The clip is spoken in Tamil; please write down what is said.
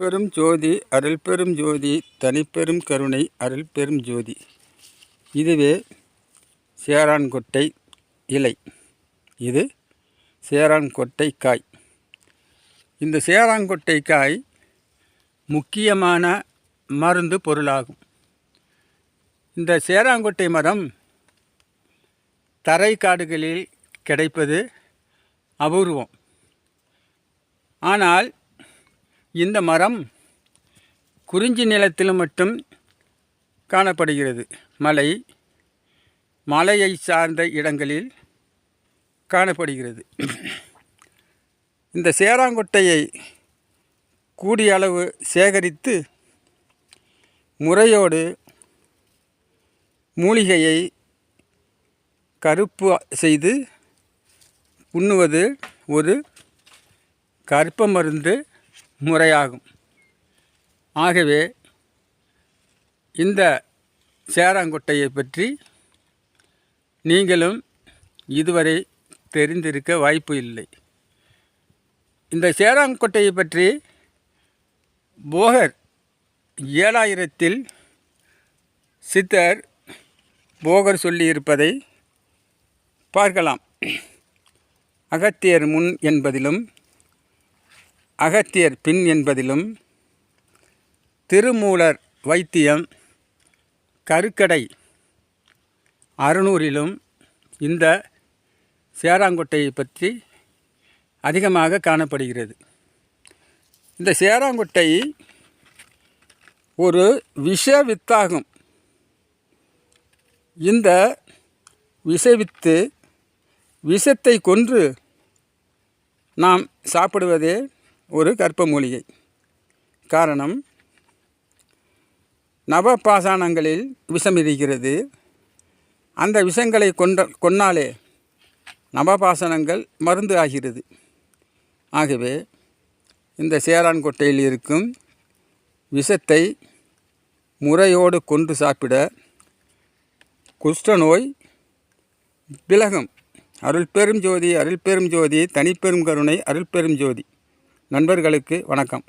பெரும் ஜோதி அருள் பெரும் ஜோதி தனிப்பெரும் கருணை அருள் பெரும் ஜோதி. இதுவே சேரான்கொட்டை இலை. இது சேரான்கொட்டை காய். இந்த சேராங்கொட்டை காய் முக்கியமான மருந்து பொருளாகும். இந்த சேராங்கொட்டை மரம் தரை காடுகளில் கிடைப்பது அபூர்வம். ஆனால் இந்த மரம் குறிஞ்சி நிலத்தில் மட்டும் காணப்படுகிறது. மலை மலையை சார்ந்த இடங்களில் காணப்படுகிறது. இந்த சேராங்கொட்டையை கூடிய அளவு சேகரித்து முறையோடு மூலிகையை கருப்பு செய்து உண்ணுவது ஒரு கற்ப மருந்து முறையாகும். ஆகவே இந்த சேராங்குட்டையை பற்றி நீங்களும் இதுவரை தெரிந்திருக்க வாய்ப்பு இல்லை. இந்த சேராங்குட்டையை பற்றி போகர் ஏழாயிரத்தில் சித்தர் போகர் சொல்லியிருப்பதை பார்க்கலாம். அகத்தியர் முன் என்பதிலும் அகத்தியர் பின் என்பதிலும் திருமூலர் வைத்தியம் கருக்கடை அறுநூறிலும் இந்த சேராங்கொட்டையை பற்றி அதிகமாக காணப்படுகிறது. இந்த சேராங்கொட்டை ஒரு விஷ வித்தாகும் இந்த விஷவித்து விஷத்தை கொன்று நாம் சாப்பிடுவதே ஒரு கற்ப மூலிகை காரணம் நவபாசானங்களில் விஷம் இருக்கிறது. அந்த விஷங்களை கொண்ட கொன்னாலே நவபாசனங்கள் மருந்து ஆகிறது. ஆகவே இந்த சேரான்கோட்டையில் இருக்கும் விஷத்தை முறையோடு கொண்டு சாப்பிட குஷ்டநோய் விலகும். அருள் பெரும் ஜோதி அருள் பெரும் ஜோதி தனிப்பெரும் கருணை அருள் பெரும் ஜோதி. நண்பர்களுக்கு வணக்கம்.